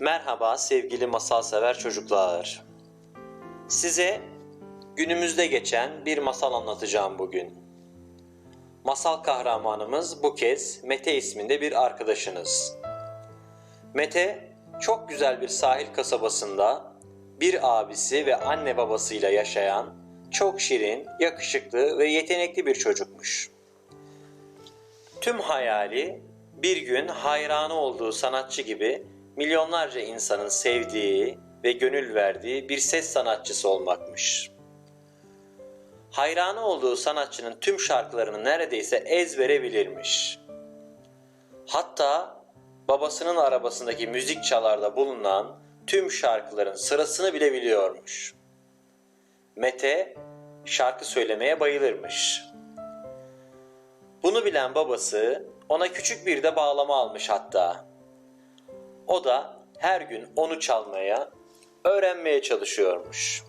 Merhaba sevgili masal sever çocuklar. Size günümüzde geçen bir masal anlatacağım bugün. Masal kahramanımız bu kez Mete isminde bir arkadaşınız. Mete çok güzel bir sahil kasabasında bir abisi ve anne babasıyla yaşayan çok şirin, yakışıklı ve yetenekli bir çocukmuş. Tüm hayali bir gün hayranı olduğu sanatçı gibi milyonlarca insanın sevdiği ve gönül verdiği bir ses sanatçısı olmakmış. Hayranı olduğu sanatçının tüm şarkılarını neredeyse ezbere bilirmiş. Hatta babasının arabasındaki müzik çalarda bulunan tüm şarkıların sırasını bile biliyormuş. Mete şarkı söylemeye bayılırmış. Bunu bilen babası ona küçük bir de bağlama almış hatta. O da her gün onu çalmaya, öğrenmeye çalışıyormuş.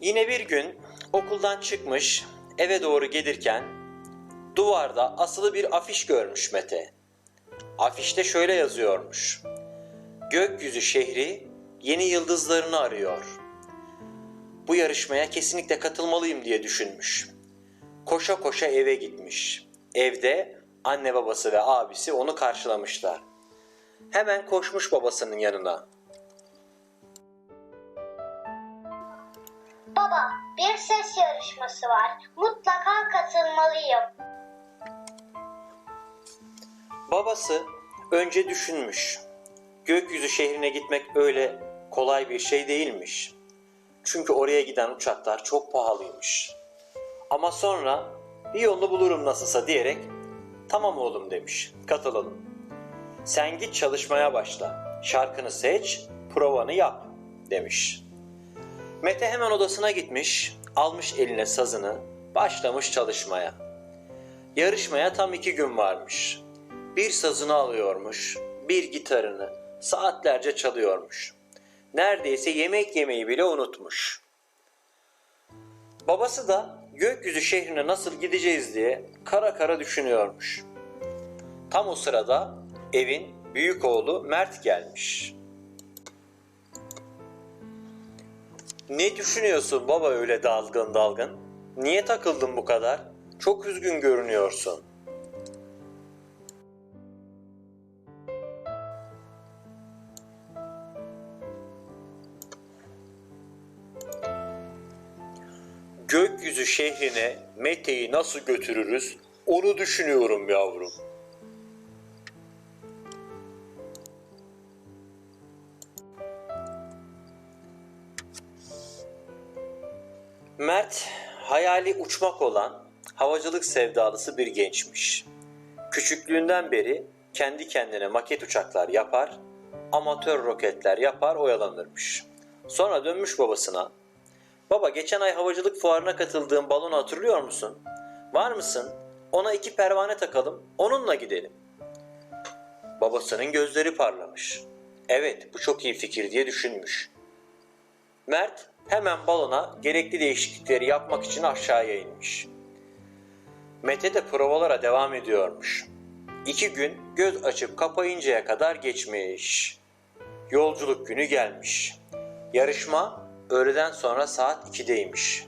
Yine bir gün okuldan çıkmış, eve doğru gelirken duvarda asılı bir afiş görmüş Mete. Afişte şöyle yazıyormuş. Gökyüzü şehri yeni yıldızlarını arıyor. Bu yarışmaya kesinlikle katılmalıyım diye düşünmüş. Koşa koşa eve gitmiş. Evde anne babası ve abisi onu karşılamışlar. Hemen koşmuş babasının yanına. Baba, bir ses yarışması var. Mutlaka katılmalıyım. Babası önce düşünmüş. Gökyüzü şehrine gitmek öyle kolay bir şey değilmiş. Çünkü oraya giden uçaklar çok pahalıymış. Ama sonra bir yolunu bulurum nasılsa diyerek tamam oğlum demiş. Katılalım. Sen git çalışmaya başla. Şarkını seç, provanı yap demiş. Mete hemen odasına gitmiş, almış eline sazını, başlamış çalışmaya. Yarışmaya tam iki gün varmış. Bir sazını alıyormuş, bir gitarını saatlerce çalıyormuş. Neredeyse yemek yemeyi bile unutmuş. Babası da gökyüzü şehrine nasıl gideceğiz diye kara kara düşünüyormuş. Tam o sırada evin büyük oğlu Mert gelmiş. Ne düşünüyorsun baba öyle dalgın dalgın? Niye takıldın bu kadar? Çok üzgün görünüyorsun. Gökyüzü şehrine Mete'yi nasıl götürürüz onu düşünüyorum yavrum. Mert hayali uçmak olan havacılık sevdalısı bir gençmiş. Küçüklüğünden beri kendi kendine maket uçaklar yapar, amatör roketler yapar oyalanırmış. Sonra dönmüş babasına. Baba geçen ay havacılık fuarına katıldığım balonu hatırlıyor musun? Var mısın? Ona iki pervane takalım, onunla gidelim. Babasının gözleri parlamış. Evet, bu çok iyi fikir diye düşünmüş. Mert hemen balona gerekli değişiklikleri yapmak için aşağıya inmiş. Mete de provalara devam ediyormuş. İki gün göz açıp kapayıncaya kadar geçmiş. Yolculuk günü gelmiş. Yarışma öğleden sonra saat 2'deymiş.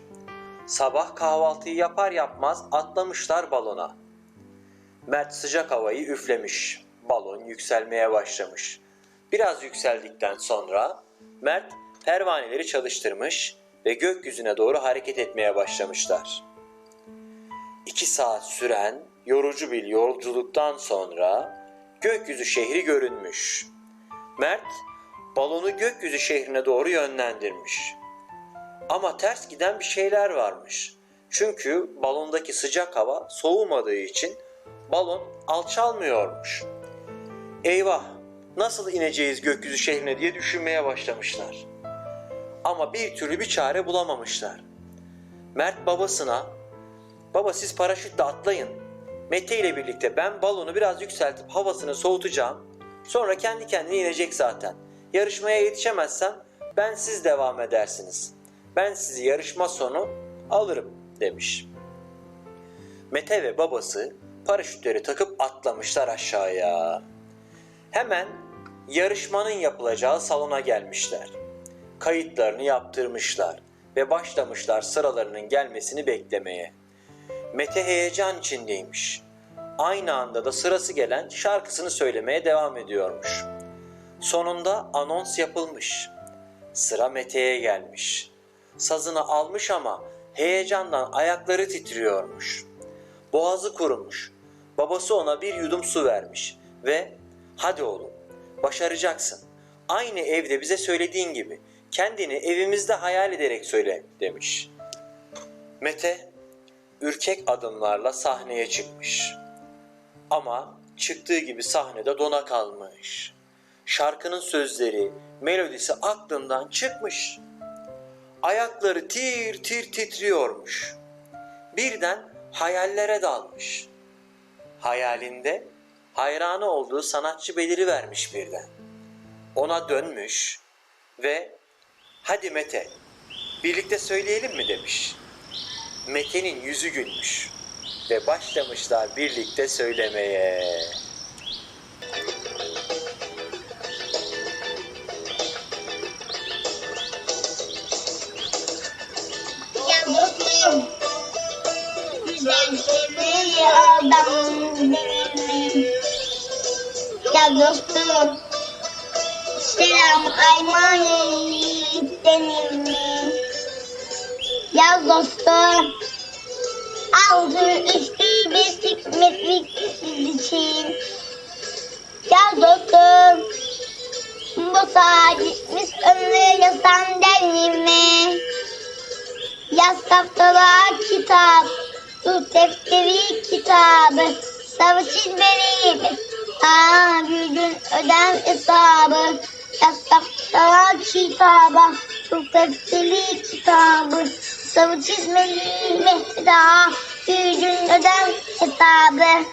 Sabah kahvaltıyı yapar yapmaz atlamışlar balona. Mert sıcak havayı üflemiş. Balon yükselmeye başlamış. Biraz yükseldikten sonra Mert pervaneleri çalıştırmış ve gökyüzüne doğru hareket etmeye başlamışlar. İki saat süren yorucu bir yolculuktan sonra gökyüzü şehri görünmüş. Mert balonu gökyüzü şehrine doğru yönlendirmiş. Ama ters giden bir şeyler varmış. Çünkü balondaki sıcak hava soğumadığı için balon alçalmıyormuş. Eyvah nasıl ineceğiz gökyüzü şehrine diye düşünmeye başlamışlar. Ama bir türlü bir çare bulamamışlar. Mert babasına baba siz paraşütle atlayın. Mete ile birlikte ben balonu biraz yükseltip havasını soğutacağım. Sonra kendi kendine inecek zaten. Yarışmaya yetişemezsem ben siz devam edersiniz. Ben sizi yarışma sonu alırım demiş. Mete ve babası paraşütleri takıp atlamışlar aşağıya. Hemen yarışmanın yapılacağı salona gelmişler. Kayıtlarını yaptırmışlar ve başlamışlar sıralarının gelmesini beklemeye. Mete heyecan içindeymiş. Aynı anda da sırası gelen şarkısını söylemeye devam ediyormuş. Sonunda anons yapılmış. Sıra Mete'ye gelmiş. Sazını almış ama heyecandan ayakları titriyormuş. Boğazı kurumuş. Babası ona bir yudum su vermiş ve hadi oğlum başaracaksın. Aynı evde bize söylediğin gibi kendini evimizde hayal ederek söyle demiş. Mete ürkek adımlarla sahneye çıkmış. Ama çıktığı gibi sahnede dona kalmış. Şarkının sözleri, melodisi aklından çıkmış. Ayakları tir tir titriyormuş. Birden hayallere dalmış. Hayalinde hayranı olduğu sanatçı beliri vermiş birden. Ona dönmüş ve hadi Mete birlikte söyleyelim mi demiş. Mete'nin yüzü gülmüş ve başlamışlar birlikte söylemeye. Ya dostum, selam emanet denir mi? Ya dostum, altı üstü beşlik metrik için. Ya dostum, bu saatimiz ömrü yazan denir mi? Yaz tahtalar kitap, tut defteri kitabı, savı çizmeli, büyüdün ödem hesabı. Yaz tahtalar kitaba, tut defteri kitabı, savı çizmeli, daha büyüdün ödem hesabı.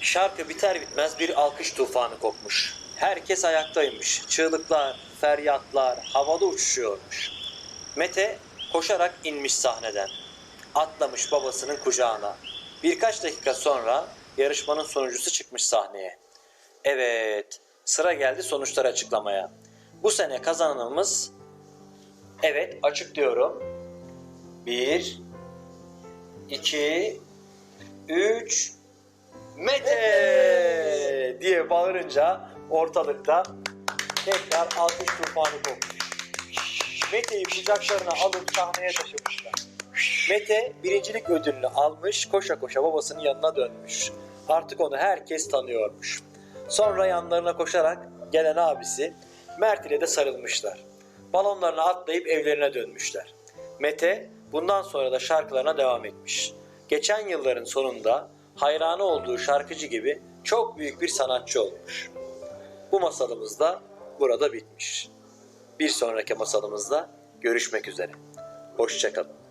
Şarkı biter bitmez bir alkış tufanı kopmuş. Herkes ayaktaymış. Çığlıklar, feryatlar havada uçuşuyormuş. Mete koşarak inmiş sahneden. Atlamış babasının kucağına. Birkaç dakika sonra yarışmanın sonuncusu çıkmış sahneye. Evet, sıra geldi sonuçları açıklamaya. Bu sene kazananımız evet açıklıyorum. Bir, iki, üç, Mete diye bağırınca ortalıkta tekrar alkış tufanı kopmuş. Mete'yi kucaklarına alıp sahneye taşımışlar. Mete birincilik ödülünü almış, koşa koşa babasının yanına dönmüş. Artık onu herkes tanıyormuş. Sonra yanlarına koşarak gelen abisi Mert ile de sarılmışlar. Balonlarına atlayıp evlerine dönmüşler. Mete bundan sonra da şarkılarına devam etmiş. Geçen yılların sonunda hayranı olduğu şarkıcı gibi çok büyük bir sanatçı olmuş. Bu masalımız da burada bitmiş. Bir sonraki masalımızda görüşmek üzere. Hoşçakalın.